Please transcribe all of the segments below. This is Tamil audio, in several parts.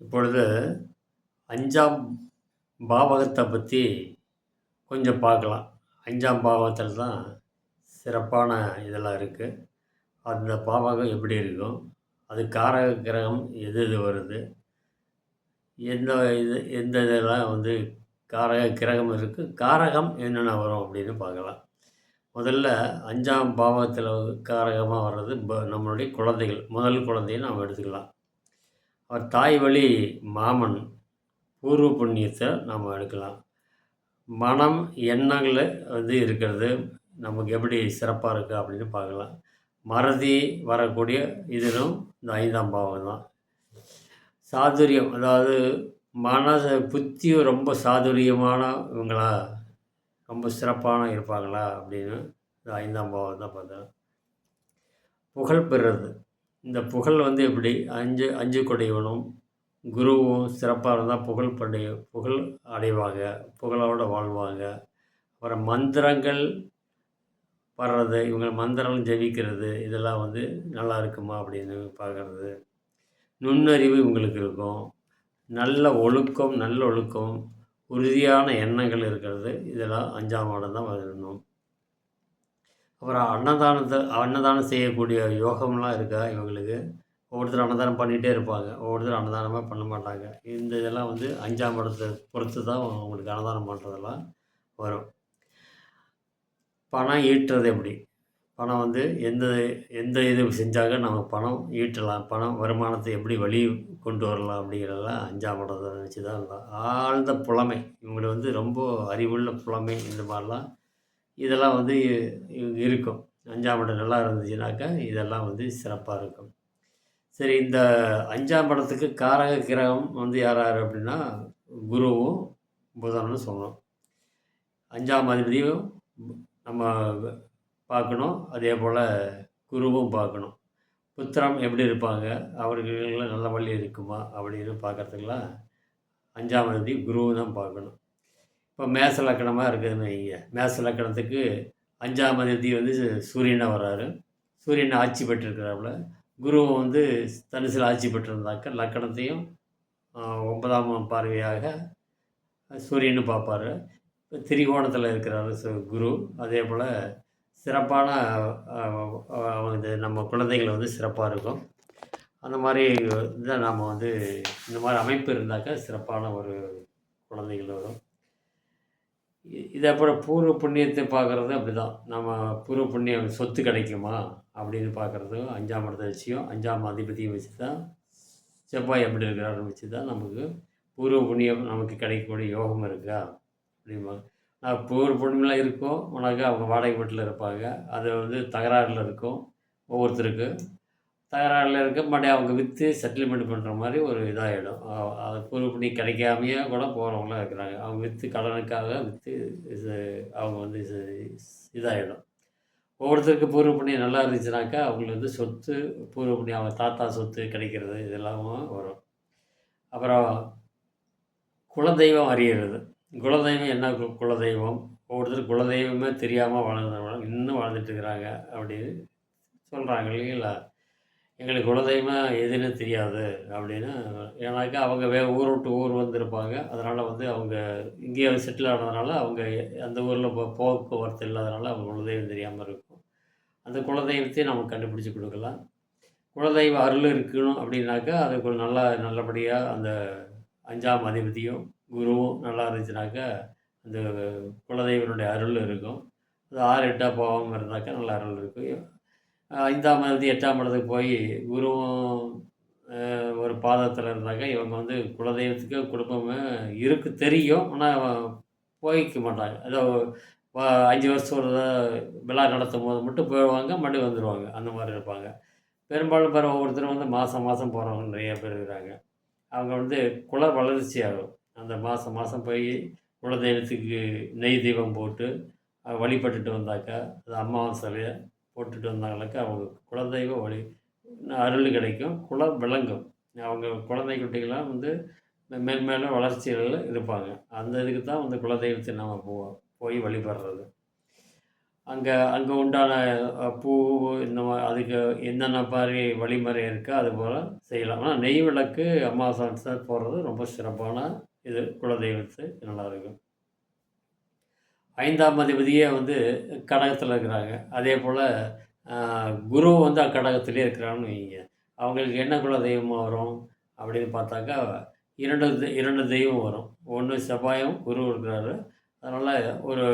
இப்பொழுது அஞ்சாம் பாவகத்தை பற்றி கொஞ்சம் பார்க்கலாம். அஞ்சாம் பாவகத்தில் தான் சிறப்பான இதெல்லாம் இருக்குது அந்த பாவகம் எப்படி இருக்கும்? அது காரக கிரகம் எது எது வருது? எந்த இது எந்த இதெல்லாம் வந்து காரக கிரகம் இருக்குது காரகம் என்னென்ன வரும் அப்படின்னு பார்க்கலாம். முதல்ல அஞ்சாம் பாவகத்தில் காரகமாக வர்றது ப நம்மளுடைய குழந்தைகள் முதல் குழந்தையை நாம் எடுத்துக்கலாம். அவர் தாய் வழி மாமன் பூர்வ புண்ணியத்தை நாம் எடுக்கலாம். மனம் எண்ணங்கள் வந்து இருக்கிறது. நமக்கு எப்படி சிறப்பாக இருக்குது அப்படின்னு பார்க்கலாம். மறதி வரக்கூடிய இதிலும் இந்த ஐந்தாம் பாவம் தான். சாதுரியம் அதாவது மனச புத்தியும் ரொம்ப சாதுரியமான இவங்களா ரொம்ப சிறப்பான இருப்பாங்களா அப்படின்னு இந்த ஐந்தாம் பாவம் தான் பார்த்தேன் புகழ் பெறுறது. இந்த புகழ் வந்து எப்படி? அஞ்சு அஞ்சு கொடையவனும் குருவும் சிறப்பாக இருந்தால் புகழ் படை புகழ் அடைவாங்க புகழோடு வாழ்வாங்க. அப்புறம் மந்திரங்கள் வர்றது இவங்க மந்திரம் ஜெபிக்கிறது இதெல்லாம் வந்து நல்லா இருக்குமா அப்படின்னு பார்க்குறது. நுண்ணறிவு இவங்களுக்கு இருக்கும். நல்ல ஒழுக்கம் நல்ல ஒழுக்கம் உறுதியான எண்ணங்கள் இருக்கிறது. இதெல்லாம் அஞ்சாம் இடம் தான் வரணும் அப்புறம் அன்னதானத்தை அன்னதானம் செய்யக்கூடிய யோகம்லாம் இருக்கா இவங்களுக்கு? ஒவ்வொருத்தர் அன்னதானம் பண்ணிகிட்டே இருப்பாங்க. ஒவ்வொருத்தர் அன்னதானமாக பண்ண மாட்டாங்க. இந்த இதெல்லாம் வந்து அஞ்சாம் இடத்தை பொறுத்து தான் அவங்களுக்கு அன்னதானம் பண்ணுறதெல்லாம் வரும். பணம் ஈட்டுறது எப்படி? பணம் வந்து எந்த எந்த இது செஞ்சாக்க நம்ம பணம் ஈட்டலாம். பணம் வருமானத்தை எப்படி வழி கொண்டு வரலாம் அப்படிங்கிறதெல்லாம் அஞ்சாம் இடத்தை நினச்சி தான் இருந்தோம் ஆழ்ந்த புலமை. இவங்களை வந்து ரொம்ப அறிவுள்ள புலமை இந்த மாதிரிலாம் இதெல்லாம் வந்து இருக்கும். அஞ்சாம் இடம் நல்லா இருந்துச்சுனாக்கா இதெல்லாம் வந்து சிறப்பாக இருக்கும். சரி இந்த அஞ்சாம் படத்துக்கு காரக கிரகம் வந்து யார் யார் அப்படின்னா குருவும் புதனும் சொல்லணும். அஞ்சாம் அதிபதியும் நம்ம பார்க்கணும். அதே போல் குருவும் பார்க்கணும். புத்திரம் எப்படி இருப்பாங்க? அவர்களுக்கெல்லாம் நல்ல வழி இருக்குமா? அப்படின்னு பார்க்குறதுக்கெல்லாம் அஞ்சாம் அதிபதி குருவும் தான் பார்க்கணும். இப்போ மேச லக்கணமாக இருக்குதுன்னு வைங்க. மேச லக்கணத்துக்கு அஞ்சாம் தேதி வந்து சூரியனாக வர்றாரு. சூரியனை ஆட்சி பெற்றிருக்கிறாப்புல. குரு வந்து தனுசில் ஆட்சி பெற்றிருந்தாக்க லக்கணத்தையும் ஒன்பதாம் பார்வையாக சூரியனு பார்ப்பார். திரிகோணத்தில் இருக்கிறாரு குரு. அதே போல் சிறப்பான இது நம்ம குழந்தைகள் வந்து சிறப்பாக இருக்கும். அந்த மாதிரி இதை நாம் வந்து இந்த மாதிரி அமைப்பு இருந்தாக்கா சிறப்பான ஒரு குழந்தைகள் வரும். இதே போல் பூர்வ புண்ணியத்தை பார்க்குறது அப்படி தான் நம்ம பூர்வ புண்ணியம் சொத்து கிடைக்குமா அப்படின்னு பார்க்குறது அஞ்சாம் இடத்த வச்சியும் அஞ்சாம் அதிபதியை வச்சு தான் செவ்வாய் எப்படி இருக்கிறாரு வச்சு தான் நமக்கு பூர்வ புண்ணியம் நமக்கு கிடைக்கக்கூடிய யோகம் இருக்கா அப்படிம்பாங்க பூர்வ புண்ணியம்லாம் இருக்கும். உனக்கு அவங்க வாடகை வீட்டில் இருப்பாங்க. அது வந்து தகராறில் இருக்கும். ஒவ்வொருத்தருக்கு தகராறில் இருக்க மாட்டே அவங்க விற்று செட்டில்மெண்ட் பண்ணுற மாதிரி ஒரு இதாகிடும் அதை ப்ரூவ் பண்ணி கிடைக்காமையே கூட போகிறவங்களாம் இருக்கிறாங்க. அவங்க விற்று கடனுக்காக விற்று அவங்க வந்து இதாகிடும் ஒவ்வொருத்தருக்கு பூர்வ புண்ணியம் நல்லா இருந்துச்சுனாக்கா அவங்களுக்கு வந்து சொத்து பூர்வ புண்ணியம் அவங்க தாத்தா சொத்து கிடைக்கிறது இதெல்லாமும் வரும். அப்புறம் குலதெய்வம் அறியிறது. குலதெய்வம் என்ன குலதெய்வம்? ஒவ்வொருத்தர் குலதெய்வமே தெரியாமல் வாழ்ந்துருவாங்க இன்னும் வாழ்ந்துட்டுருக்குறாங்க அப்படின்னு சொல்கிறாங்க இல்லைங்களா? எங்களுக்கு குலதெய்வம் எதுன்னு தெரியாது அப்படின்னு. ஏன்னாக்கா அவங்க வே ஊர் விட்டு ஊர் வந்திருப்பாங்க. அதனால் வந்து அவங்க இங்கேயே செட்டில் ஆனதுனால அவங்க அந்த ஊரில் போ போக்குவரத்து இல்லாதனால அவங்க குலதெய்வம் தெரியாமல் இருக்கும். அந்த குலதெய்வத்தையும் நம்ம கண்டுபிடிச்சி கொடுக்கலாம். குலதெய்வ அருள் இருக்கணும் அப்படின்னாக்கா அது நல்லா நல்லபடியாக அந்த அஞ்சாம் அதிபதியும் குருவும் நல்லா இருந்துச்சுனாக்கா அந்த குலதெய்வனுடைய அருள் இருக்கும். அது ஆறு எட்டாக போகாமல் இருந்தாக்கா நல்ல அருள் இருக்கும். ஐந்தாம் இடத்து எட்டாம் இடத்துக்கு போய் குருவும் ஒரு பாதத்தில் இருந்தாங்க. இவங்க வந்து குலதெய்வத்துக்கு குடும்பமே இருக்கு தெரியும். ஆனால் போய்க்க மாட்டாங்க. ஏதோ அஞ்சு வருஷம் ஒரு விழா நடத்தும் போது மட்டும் போயிடுவாங்க மறுபடியும் வந்துடுவாங்க அந்த மாதிரி இருப்பாங்க. பெரும்பாலும் பேர் ஒவ்வொருத்தரும் வந்து மாதம் மாதம் போகிறவங்க நிறைய பேர் இருக்கிறாங்க. அவங்க வந்து குல வளர்ச்சி ஆகும் அந்த மாதம் மாதம் போய் குலதெய்வத்துக்கு நெய் தீபம் போட்டு வழிபட்டுட்டு வந்தாக்கா அது அமாவாசையில் போட்டுட்டு வந்தாங்களுக்கு அவங்க குலதெய்வ வழி அருள் கிடைக்கும் குலம் விளங்கும். அவங்க குழந்தை குட்டிகள்லாம் வந்து மேன்மேலும் வளர்ச்சிகளில் இருப்பாங்க. அந்த இதுக்கு தான் வந்து குலதெய்வத்தை நம்ம போ போய் வழிபடுறது. அங்கே அங்கே உண்டான பூ இந்த மாதிரி அதுக்கு என்னென்ன மாதிரி வழிமுறை இருக்கோ அது போல் செய்யலாம். ஆனால் நெய் விளக்கு அமாவாசை போடுறது ரொம்ப சிறப்பான இது. குலதெய்வத்து நல்லாயிருக்கும் ஐந்தாம் அதிபதியே வந்து கடகத்தில் இருக்கிறாங்க. அதே போல் குரு வந்து கடகத்திலே இருக்கிறான்னு வைங்க. அவங்களுக்கு என்ன குல தெய்வமாக வரும் அப்படின்னு பார்த்தாக்கா இரண்டு இரண்டு தெய்வம் வரும். ஒன்று செவ்வாயும் குரு இருக்கிறாரு. அதனால் ஒரு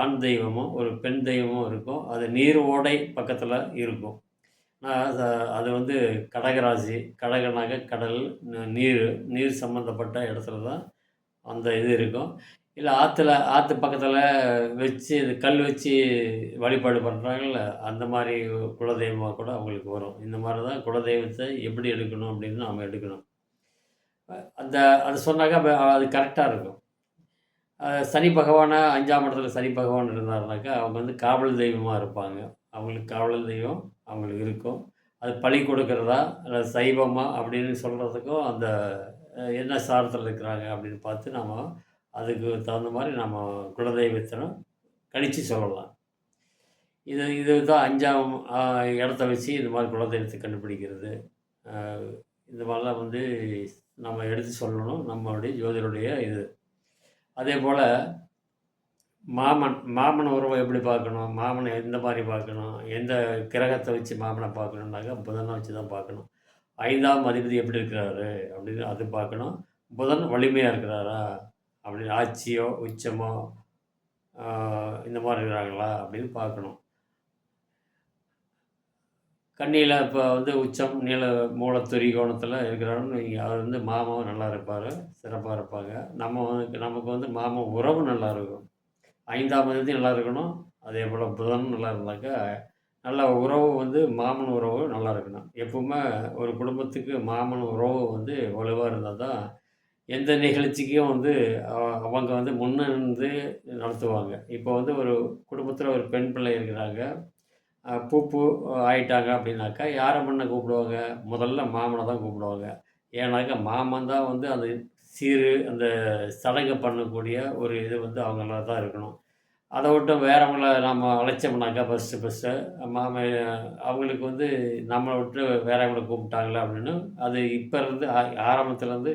ஆண் தெய்வமும் ஒரு பெண் தெய்வமும் இருக்கும். அது நீர் ஓடை பக்கத்தில் இருக்கும். நான் அது வந்து கடகராசி கடகனாக கடல் நீர் நீர் சம்மந்தப்பட்ட இடத்துல தான் அந்த இது இருக்கும். இல்லை ஆற்றுல ஆற்று பக்கத்தில் வச்சு இது கல் வச்சு வழிபாடு பண்ணுறாங்கல்ல அந்த மாதிரி குலதெய்வமாக கூட அவங்களுக்கு வரும். இந்த மாதிரி தான் குலதெய்வத்தை எப்படி எடுக்கணும் அப்படின்னு நாம் எடுக்கணும். அந்த அது சொன்னாக்கா அது கரெக்டாக இருக்கும். சனி பகவானை அஞ்சாம் இடத்துல சனி பகவான் இருந்தாருனாக்கா அவங்க வந்து காவல் தெய்வமாக இருப்பாங்க. அவங்களுக்கு காவல் தெய்வம் அவங்களுக்கு இருக்கும். அது பழி கொடுக்கறதா அல்லது சைவமாக அப்படின்னு சொல்கிறதுக்கும் அந்த என்ன சாரத்தில் இருக்கிறாங்க அப்படின்னு பார்த்து நம்ம அதுக்கு தகுந்த மாதிரி நம்ம குலதெய்வத்தினம் கணிச்சு சொல்லலாம். இது இது தான் அஞ்சாம் இடத்த வச்சு இந்த மாதிரி குலதெய்வத்தை கண்டுபிடிக்கிறது. இந்த மாதிரிலாம் வந்து நம்ம எடுத்து சொல்லணும் நம்மளுடைய ஜோதிடருடைய இது. அதே போல் மாமன் மாமன் உறவை எப்படி பார்க்கணும் மாமனை எந்த மாதிரி பார்க்கணும் எந்த கிரகத்தை வச்சு மாமனை பார்க்கணுன்னாக்கா புதனை வச்சு தான் பார்க்கணும். ஐந்தாம் அதிபதி எப்படி இருக்கிறாரு அப்படின்னு அது பார்க்கணும். புதன் வலிமையாக இருக்கிறாரா? அப்படின்னு ஆட்சியோ உச்சமோ இந்த மாதிரி இருக்கிறாங்களா அப்படின்னு பார்க்கணும். கண்ணியில் இப்போ வந்து உச்சம் நீல மூலத்துரி கோணத்தில் இருக்கிறாருன்னு வைங்க அவர் வந்து மாமாவும் நல்லா இருப்பார் சிறப்பாக இருப்பாங்க. நம்ம வந்து நமக்கு வந்து மாமா உறவு நல்லா இருக்கும். ஐந்தாம் தேதி நல்லா இருக்கணும். அதே போல் புதன் நல்லா இருந்தாக்கா நல்ல உறவு வந்து மாமன் உறவு நல்லா இருக்கணும். எப்பவுமே ஒரு குடும்பத்துக்கு மாமன் உறவு வந்து வலுவாக இருந்தால் தான் எந்த நிகழ்ச்சிக்கும் வந்து அவங்க வந்து முன்னிருந்து நடத்துவாங்க. இப்போ வந்து ஒரு குடும்பத்தில் ஒரு பெண் பிள்ளை இருக்கிறாங்க. பூப்பு ஆயிட்டாங்க அப்படின்னாக்கா யாரை முன்ன கூப்பிடுவாங்க? முதல்ல மாமனை தான் கூப்பிடுவாங்க. ஏன்னாக்கா மாமன் தான் வந்து அந்த சீரு அந்த சடங்கை பண்ணக்கூடிய ஒரு இது வந்து அவங்கள தான் இருக்கணும். அதை விட்டு வேறவங்கள நம்ம அழைச்சோம்னாக்கா ஃபஸ்ட்டு ஃபஸ்ட்டு மாம அவங்களுக்கு வந்து நம்மளை விட்டு வேறவங்களை கூப்பிட்டாங்களே அப்படின்னு அது இப்போ இருந்து ஆ- ஆரம்பத்துலேருந்து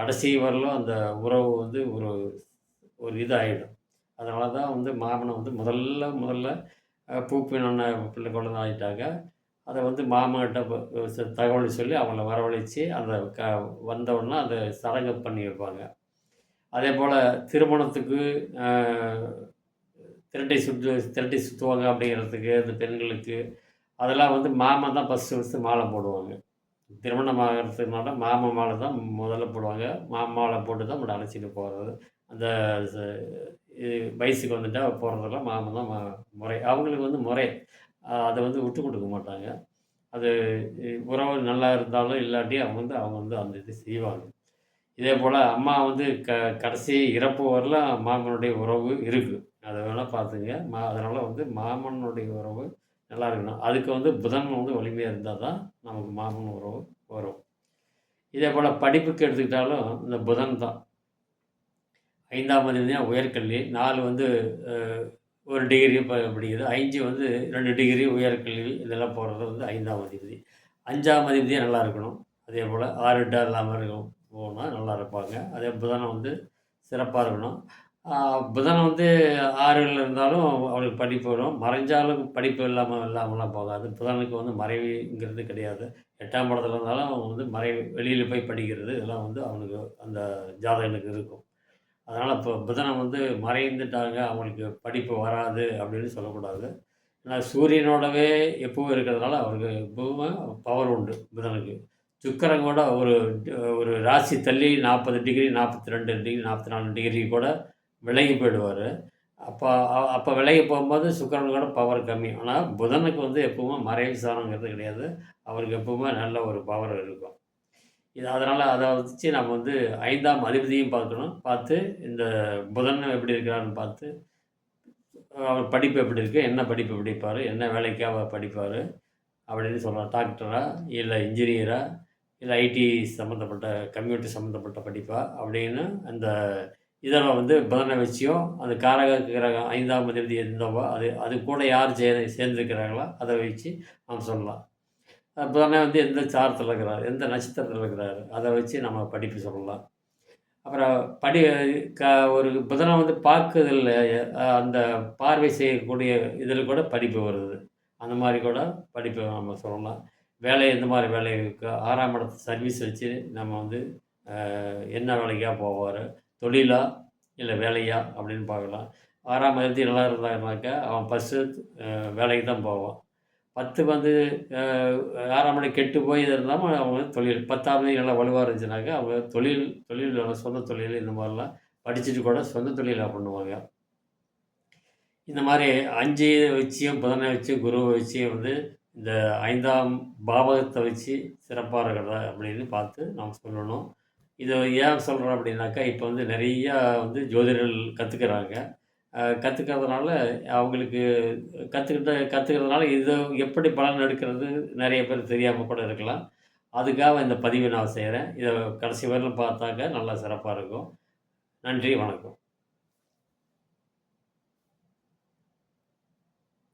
கடைசி வரலும் அந்த உறவு வந்து ஒரு ஒரு இதாகிடும் அதனால தான் வந்து மாமனை வந்து முதல்ல முதல்ல பூப்பின பிள்ளை குழந்தை ஆகிட்டாங்க அதை வந்து மாமன்கிட்ட தகவல் சொல்லி அவங்கள வரவழைச்சி அந்த க வந்தவுடனே அந்த சடங்கு பண்ணி வைப்பாங்க. அதே போல் திருமணத்துக்கு திரட்டை சுற்று திரட்டை சுற்றுவாங்க அப்படிங்கிறதுக்கு அந்த பெண்களுக்கு அதெல்லாம் வந்து மாமன் தான் ஃபஸ்ட்டு ஃபஸ்ட்டு மாலை போடுவாங்க. திருமணம் ஆகிறதுனால மாமன் மாலை தான் முதல்ல போடுவாங்க. மாமன் மாலை போட்டு தான் நம்மளை அழைச்சிட்டு போகிறது அந்த இது வயசுக்கு வந்துட்டா போகிறதெல்லாம் மாமன் தான் மா- முறை. அவங்களுக்கு வந்து முறை. அதை வந்து விட்டு கொடுக்க மாட்டாங்க. அது உறவு நல்லா இருந்தாலும் இல்லாட்டி அவங்க வந்து அவங்க வந்து அந்த இது செய்வாங்க. இதே போல் அம்மா வந்து க கடைசி இறப்பு வரலாம் மாமனுடைய உறவு இருக்குது அதை வேணால் பார்த்துங்க. மா அதனால் வந்து மாமனுடைய உறவு நல்லா இருக்கணும். அதுக்கு வந்து புதன் வந்து வலிமையாக இருந்தால் தான் நமக்கு மாமன் உறவு வரும். இதே போல் படிப்புக்கு எடுத்துக்கிட்டாலும் இந்த புதன் தான். ஐந்தாம் மதியம் உயர்கல்வி நாலு வந்து ஒரு டிகிரி படிக்கிறது படிக்குது. அஞ்சு வந்து ரெண்டு டிகிரி உயர்கல்வி இதெல்லாம் போகிறது வந்து ஐந்தாம் அதிபதி. அஞ்சாம் அதிபதியே நல்லா இருக்கணும். அதே போல் ஆறு எட்டாக இல்லாமல் இருக்கும் போனால் நல்லா இருப்பாங்க. அதே புதனை வந்து சிறப்பாக இருக்கணும். புதன் வந்து ஆறில் இருந்தாலும் அவனுக்கு படிப்பு வரும். மறைஞ்சாலும் படிப்பு இல்லாமல் இல்லாமலாம் போகாது. புதனுக்கு வந்து மறைவுங்கிறது கிடையாது. எட்டாம் படத்தில் இருந்தாலும் அவன் வந்து மறை வெளியில் போய் படிக்கிறது இதெல்லாம் வந்து அவனுக்கு அந்த ஜாதகனுக்கு இருக்கும். அதனால் இப்போ புதனை வந்து மறைந்துட்டாங்க. அவங்களுக்கு படிப்பு வராது அப்படின்னு சொல்லக்கூடாது. ஏன்னா சூரியனோடவே எப்பவும் இருக்கிறதுனால அவருக்கு எப்பவுமே பவர் உண்டு. புதனுக்கு சுக்கிரன் கூட ஒரு ஒரு ராசி தள்ளி நாற்பது டிகிரி நாற்பத்தி ரெண்டு டிகிரி நாற்பத்தி நாலு டிகிரி கூட விலகி போயிடுவார். அப்போ அப்போ விலகி போகும்போது சுக்கிரன் கூட பவர் கம்மி. ஆனால் புதனுக்கு வந்து எப்பவுமே மறைவு சாரங்கிறது கிடையாது. அவருக்கு எப்பவுமே நல்ல ஒரு பவர் இருக்கும். இது அதனால் அதை வச்சு நம்ம வந்து ஐந்தாம் அதிபதியும் பார்க்கணும். பார்த்து இந்த புதன் எப்படி இருக்கிறான்னு பார்த்து அவர் படிப்பு எப்படி இருக்குது என்ன படிப்பு படிப்பார் என்ன வேலைக்காக படிப்பார் அப்படின்னு சொல்கிறார் டாக்டரா இல்லை இன்ஜினியரா இல்லை ஐடி சம்மந்தப்பட்ட கம்ப்யூட்டர் சம்மந்தப்பட்ட படிப்பா அப்படின்னு அந்த இதில் வந்து புதனை வச்சியும் அந்த காரக கிரகம் ஐந்தாம் அதிபதி இருந்தவோ அது அது கூட யார் சே சேர்ந்துருக்கிறாங்களோ அதை வச்சு நம்ம சொல்லலாம். புதனை வந்து எந்த சாரத்தில் இருக்கிறார் எந்த நட்சத்திரத்தில் இருக்கிறாரு அதை வச்சு நம்ம படிப்பு சொல்லலாம். அப்புறம் படி க ஒரு புதனை வந்து பார்க்குறதில்ல. அந்த பார்வை செய்யக்கூடிய இதில் கூட படிப்பு வருது. அந்த மாதிரி கூட படிப்பு நம்ம சொல்லலாம். வேலை எந்த மாதிரி வேலை இருக்கோ? ஆறாம் இடத்து சர்வீஸ் வச்சு நம்ம வந்து என்ன வேலைக்காக போவார்? தொழிலா இல்லை வேலையா அப்படின்னு பார்க்கலாம். ஆறாம் அதிபதி நல்லா இருந்தாங்கனாக்கா அவன் ஃபஸ்ட்டு வேலைக்கு தான் போவான். பத்து வந்து ஆறாம் மணி கெட்டு போய் இது இருந்தாமல் அவங்க தொழில் பத்தாம் மணி நல்லா வலுவாக இருந்துச்சுனாக்கா அவங்க தொழில் தொழில் வேலை, சொந்த தொழில் இந்த மாதிரிலாம் படிச்சுட்டு கூட சொந்த தொழிலாக பண்ணுவாங்க. இந்த மாதிரி அஞ்சு வச்சியும் புதனை வச்சு குருவை வச்சு வந்து இந்த ஐந்தாம் பாவகத்தை வச்சு சிறப்பாக இருக்கிறதா அப்படின்னு பார்த்து நாம் சொல்லணும். இதை ஏன் சொல்கிறோம் அப்படின்னாக்கா இப்போ வந்து நிறையா வந்து ஜோதிடர்கள் கற்றுக்கிறாங்க கற்றுக்கிறதுனால அவங்களுக்கு கற்றுக்கிட்ட கற்றுக்கிறதுனால இதை எப்படி பலன் எடுக்கிறது நிறைய பேர் தெரியாமல் கூட இருக்கலாம். அதுக்காக இந்த பதிவை நான் செய்கிறேன் இதை கடைசி வரையிலும் பார்த்தாக்க நல்லா சிறப்பாக இருக்கும். நன்றி வணக்கம்.